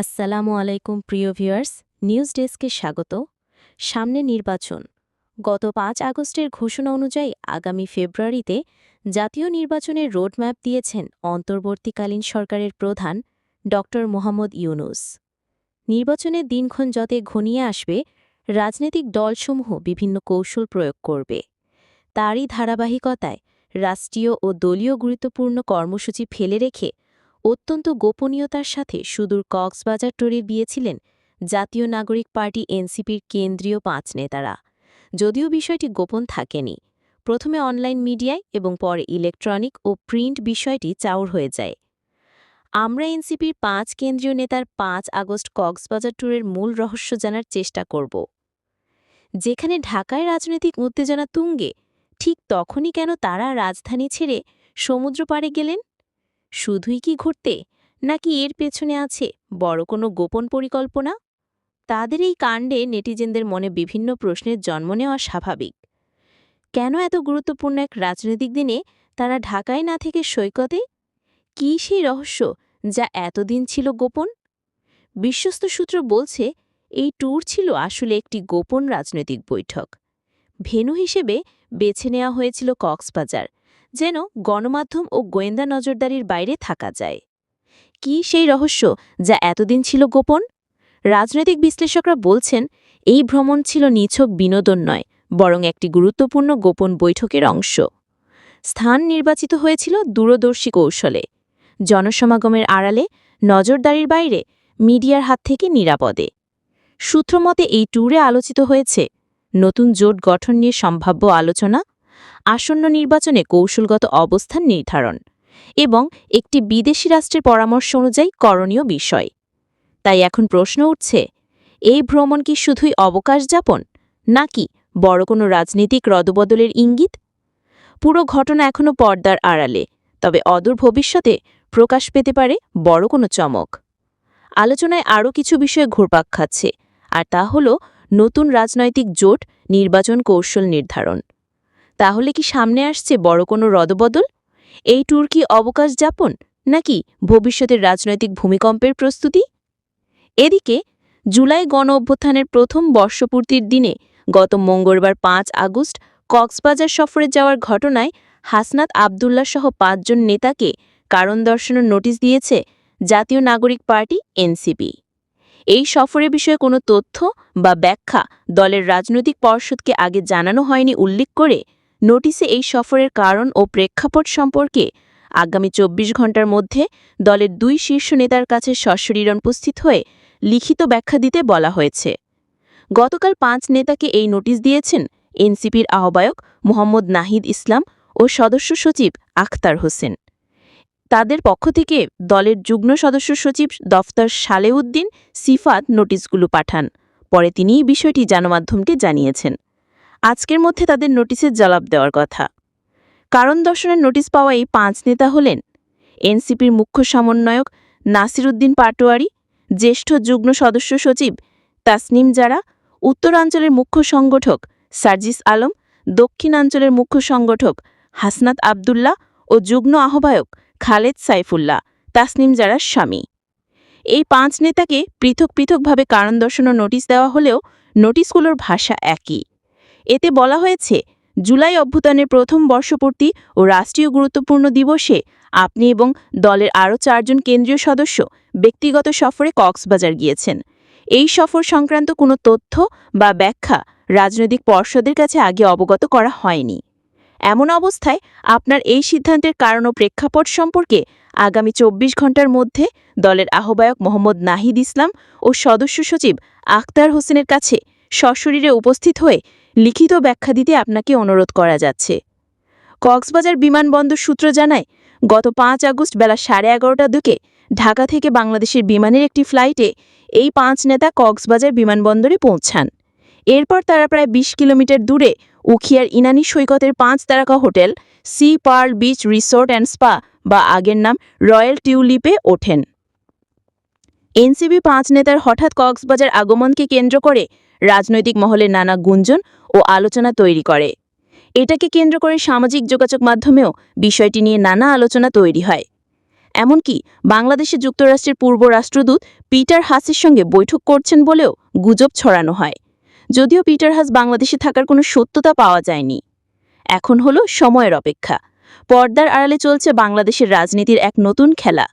আসসালামু আলাইকুম, প্রিয় ভিউয়ার্স। নিউজ ডেস্কে স্বাগত। সামনে নির্বাচন। গত পাঁচ আগস্টের ঘোষণা অনুযায়ী আগামী ফেব্রুয়ারিতে জাতীয় নির্বাচনের রোডম্যাপ দিয়েছেন অন্তর্বর্তীকালীন সরকারের প্রধান ড মোহাম্মদ ইউনুস। নির্বাচনের দিনক্ষণ যতে ঘনিয়ে আসবে, রাজনৈতিক দলসমূহ বিভিন্ন কৌশল প্রয়োগ করবে। তারই ধারাবাহিকতায় রাষ্ট্রীয় ও দলীয় গুরুত্বপূর্ণ কর্মসূচি ফেলে রেখে অত্যন্ত গোপনীয়তার সাথে সুদূর কক্সবাজার টোরে গিয়েছিলেন জাতীয় নাগরিক পার্টি এনসিপির কেন্দ্রীয় পাঁচ নেতারা। যদিও বিষয়টি গোপন থাকেনি। প্রথমে অনলাইন মিডিয়ায় এবং পরে ইলেকট্রনিক ও প্রিন্ট বিষয়টি চাউর হয়ে যায়। আমরা এনসিপির পাঁচ কেন্দ্রীয় নেতার পাঁচ আগস্ট কক্সবাজার ট্যুরের মূল রহস্য জানার চেষ্টা করব। যেখানে ঢাকায় রাজনৈতিক উত্তেজনা তুঙ্গে, ঠিক তখনই কেন তারা রাজধানী ছেড়ে সমুদ্র পাড়ে গেলেন? শুধুই কি ঘুরতে নাকি এর পেছনে আছে বড় কোনো গোপন পরিকল্পনা? তাদের এই কাণ্ডে নেটিজেনদের মনে বিভিন্ন প্রশ্নের জন্ম নেওয়া স্বাভাবিক। কেন এত গুরুত্বপূর্ণ এক রাজনৈতিক দিনে তারা ঢাকায় না থেকে সৈকতে? কী সেই রহস্য যা এতদিন ছিল গোপন? বিশ্বস্ত সূত্র বলছে, এই ট্যুর ছিল আসলে একটি গোপন রাজনৈতিক বৈঠক। ভেন্যু হিসেবে বেছে নেওয়া হয়েছিল কক্সবাজার যেন গণমাধ্যম ও গোয়েন্দা নজরদারির বাইরে থাকা যায়। কি সেই রহস্য যা এতদিন ছিল গোপন? রাজনৈতিক বিশ্লেষকরা বলছেন, এই ভ্রমণ ছিল নিছক বিনোদন নয়, বরং একটি গুরুত্বপূর্ণ গোপন বৈঠকের অংশ। স্থান নির্বাচিত হয়েছিল দূরদর্শী কৌশলে। জনসমাগমের আড়ালে, নজরদারির বাইরে, মিডিয়ার হাত থেকে নিরাপদে। সূত্রমতে এই ট্যুরে আলোচিত হয়েছে, নতুন জোট গঠন নিয়ে সম্ভাব্য আলোচনা আসন্ন নির্বাচনে কৌশলগত অবস্থান নির্ধারণ এবং একটি বিদেশি রাষ্ট্রের পরামর্শ অনুযায়ী করণীয় বিষয়। তাই এখন প্রশ্ন উঠছে, এই ভ্রমণ কি শুধুই অবকাশ যাপন, নাকি বড় কোনো রাজনৈতিক রদবদলের ইঙ্গিত? পুরো ঘটনা এখনও পর্দার আড়ালে, তবে অদূর ভবিষ্যতে প্রকাশ পেতে পারে বড় কোনো চমক। আলোচনায় আরও কিছু বিষয়ে ঘুরপাক খাচ্ছে, আর তা হল নতুন রাজনৈতিক জোট নির্বাচন কৌশল নির্ধারণ। তাহলে কি সামনে আসছে বড় কোনো রদবদল? এই ট্যুর কি অবকাশ যাপন, নাকি ভবিষ্যতের রাজনৈতিক ভূমিকম্পের প্রস্তুতি? এদিকে, জুলাই গণ অভ্যুত্থানের প্রথম বর্ষপূর্তির দিনে গত মঙ্গলবার পাঁচ আগস্ট কক্সবাজার সফরে যাওয়ার ঘটনায় হাসনাত আবদুল্লাহ সহ পাঁচজন নেতাকে কারণ দর্শনের নোটিশ দিয়েছে জাতীয় নাগরিক পার্টি, এনসিপি। এই সফরের বিষয়ে কোনো তথ্য বা ব্যাখ্যা দলের রাজনৈতিক পর্ষদকে আগে জানানো হয়নি উল্লেখ করে নোটিশে এই সফরের কারণ ও প্রেক্ষাপট সম্পর্কে আগামী চব্বিশ ঘণ্টার মধ্যে দলের দুই শীর্ষ নেতার কাছে সশরীর উপস্থিত হয়ে লিখিত ব্যাখ্যা দিতে বলা হয়েছে। গতকাল পাঁচ নেতাকে এই নোটিশ দিয়েছেন এনসিপির আহ্বায়ক মোহাম্মদ নাহিদ ইসলাম ও সদস্য সচিব আখতার হোসেন। তাদের পক্ষ থেকে দলের যুগ্ম সদস্য সচিব দফতর সালেউদ্দিন সিফাত নোটিশগুলো পাঠান। পরে তিনিই বিষয়টি জনমাধ্যমকে জানিয়েছেন। আজকের মধ্যে তাদের নোটিশের জবাব দেওয়ার কথা। কারণ দর্শনের নোটিশ পাওয়া এই পাঁচ নেতা হলেন এনসিপির মুখ্য সমন্বয়ক নাসিরুদ্দিন পাটোয়ারি, জ্যেষ্ঠ যুগ্ম সদস্য সচিব তাসনিম জারা, উত্তরাঞ্চলের মুখ্য সংগঠক সার্জিস আলম, দক্ষিণাঞ্চলের মুখ্য সংগঠক হাসনাত আবদুল্লাহ ও যুগ্ম আহ্বায়ক খালেদ সাইফুল্লাহ, তাসনিম জারার স্বামী। এই পাঁচ নেতাকে পৃথক পৃথকভাবে কারণ দর্শানো নোটিশ দেওয়া হলেও নোটিশগুলোর ভাষা একই। এতে বলা হয়েছে, জুলাই অভ্যুত্থানের প্রথম বর্ষপূর্তি ও রাষ্ট্রীয় গুরুত্বপূর্ণ দিবসে আপনি এবং দলের আরও চারজন কেন্দ্রীয় সদস্য ব্যক্তিগত সফরে কক্সবাজার গিয়েছেন। এই সফর সংক্রান্ত কোনো তথ্য বা ব্যাখ্যা রাজনৈতিক পর্ষদের কাছে আগে অবগত করা হয়নি। এমন অবস্থায় আপনার এই সিদ্ধান্তের কারণ ও প্রেক্ষাপট সম্পর্কে আগামী চব্বিশ ঘণ্টার মধ্যে দলের আহ্বায়ক মোহাম্মদ নাহিদ ইসলাম ও সদস্য সচিব আখতার হোসেনের কাছে সশরীরে উপস্থিত হয়ে লিখিত ব্যাখ্যা দিতে আপনাকে অনুরোধ করা যাচ্ছে। কক্সবাজার বিমানবন্দর সূত্র জানায়, গত পাঁচ আগস্ট বেলা সাড়ে এগারোটার দিকে ঢাকা থেকে বাংলাদেশের বিমানের একটি ফ্লাইটে এই পাঁচ নেতা কক্সবাজার বিমানবন্দরে পৌঁছান। এরপর তারা প্রায় ২০ কিলোমিটার দূরে উখিয়ার ইনানি সৈকতের পাঁচ তারকা hotel, Sea Pearl Beach Resort and Spa বা আগের নাম রয়্যাল টিউলিপে ওঠেন। এনসিবি পাঁচ নেতার হঠাৎ কক্সবাজার আগমনকে কেন্দ্র করে রাজনৈতিক মহলে নানা গুঞ্জন ও আলোচনা তৈরি করে। এটাকে কেন্দ্র করে সামাজিক যোগাযোগ মাধ্যমেও বিষয়টি নিয়ে নানা আলোচনা তৈরি হয়। এমনকি বাংলাদেশে যুক্তরাষ্ট্রের পূর্ব রাষ্ট্রদূত পিটার হাসের সঙ্গে বৈঠক করছেন বলেও গুজব ছড়ানো হয়। যদিও পিটার হাস বাংলাদেশে থাকার কোনো সত্যতা পাওয়া যায়নি। এখন হলো সময়ের অপেক্ষা। পর্দার আড়ালে চলছে বাংলাদেশের রাজনীতির এক নতুন খেলা।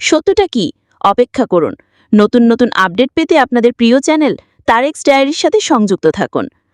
সত্যটা কি? অপেক্ষা করুন। নতুন নতুন আপডেট পেতে আপনাদের প্রিয় চ্যানেল তারেক্স ডায়েরির সাথে সংযুক্ত থাকুন।